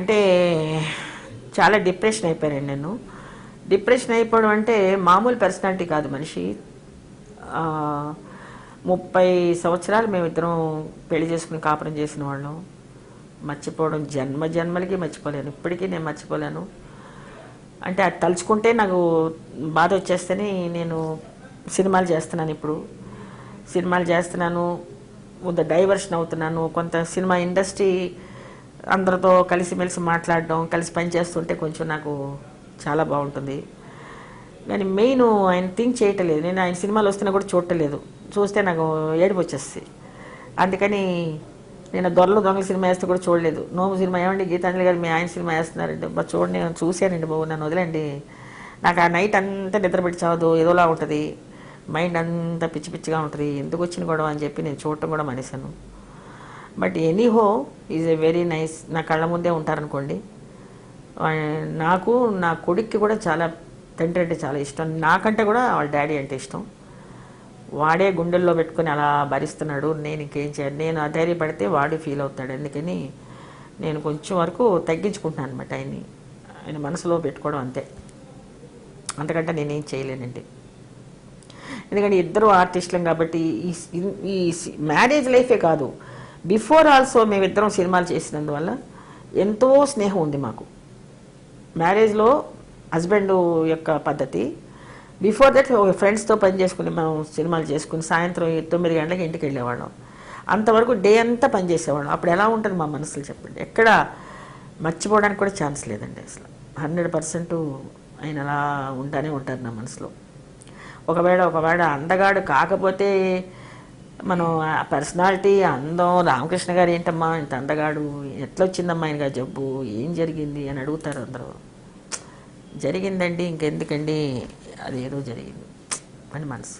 అంటే చాలా డిప్రెషన్ అయిపోయాను నేను. డిప్రెషన్ అయిపోవడం అంటే మామూలు పర్సనాలిటీ కాదు మనిషి. ముప్పై సంవత్సరాలు మేమిద్దరం పెళ్ళి చేసుకుని కాపురం చేసిన వాళ్ళం. మర్చిపోవడం జన్మ జన్మలకి మర్చిపోలేను. ఇప్పటికీ నేను మర్చిపోలేను. అంటే అది తలుచుకుంటే నాకు బాధ వచ్చేస్తేనే నేను సినిమాలు చేస్తున్నాను ఇప్పుడు. సినిమాలు చేస్తున్నాను. కొంత డైవర్షన్ అవుతున్నాను. కొంత సినిమా ఇండస్ట్రీ అందరితో కలిసిమెలిసి మాట్లాడడం కలిసి పని చేస్తుంటే కొంచెం నాకు చాలా బాగుంటుంది. కానీ మెయిన్ ఆయన థింక్ చేయటలేదు. నేను ఆయన సినిమాలు వస్తున్నా కూడా చూడటలేదు. చూస్తే నాకు ఏడుపు వచ్చేస్తుంది. అందుకని నేను దొరలు దొంగల సినిమా వేస్తే కూడా చూడలేదు. నోము సినిమా ఏమండి? గీతాంజలి గారు మీ ఆయన సినిమా వేస్తున్నారంటే బా చూడండి నేను చూశానండి బాబు నన్ను వదిలేండి నాకు ఆ నైట్ అంతా నిద్ర పెట్టి చావదు ఏదోలా ఉంటుంది. మైండ్ అంతా పిచ్చి పిచ్చిగా ఉంటుంది. ఎందుకు వచ్చిన గొడవ? అని చెప్పి నేను చూడటం కూడా మానేశాను. But anyhow is a very nice నా కళ్ళ ముందే ఉంటారనుకోండి. నాకు నా కొడుక్కి కూడా చాలా తండ్రి అంటే చాలా ఇష్టం. నాకంటే కూడా వాళ్ళ డాడీ అంటే ఇష్టం. వాడే గుండెల్లో పెట్టుకొని అలా భరిస్తున్నాడు. నేను ఇంకేం చేయాలి? నేను అధైర్యపడితే వాడు ఫీల్ అవుతాడు. అందుకని నేను కొంచెం వరకు తగ్గించుకుంటున్నాను అనమాట ఆయన్ని. ఆయన మనసులో పెట్టుకోవడం అంతే. అంతకంటే నేనేం చేయలేనండి. ఎందుకంటే ఇద్దరు ఆర్టిస్టులం కాబట్టి ఈ ఈ మ్యారేజ్ లైఫే కాదు. బిఫోర్ ఆల్సో మేమిద్దరం సినిమాలు చేసినందువల్ల ఎంతో స్నేహం ఉంది మాకు. మ్యారేజ్లో హస్బెండ్ యొక్క పద్ధతి. బిఫోర్ దట్ ఫ్రెండ్స్తో పని చేసుకుని మనం సినిమాలు చేసుకుని సాయంత్రం తొమ్మిది గంటలకు ఇంటికి వెళ్ళేవాళ్ళం. అంతవరకు డే అంతా పని చేసేవాళ్ళం. అప్పుడు ఎలా ఉంటుంది మా మనసులు చెప్పండి. ఎక్కడ మర్చిపోవడానికి కూడా ఛాన్స్ లేదండి అసలు. హండ్రెడ్ పర్సెంట్ ఆయన అలా ఉంటానే ఉంటారు నా మనసులో. ఒకవేళ ఒకవేళ అందగాడు కాకపోతే మనం ఆ పర్సనాలిటీ అందం రామకృష్ణ గారు ఏంటమ్మా ఇంత అందగాడు ఎట్లా వచ్చిందమ్మా ఆయనగా జబ్బు ఏం జరిగింది అని అడుగుతారు అందరూ. జరిగిందండి ఇంకెందుకండి అదేదో జరిగింది. అని మనసు.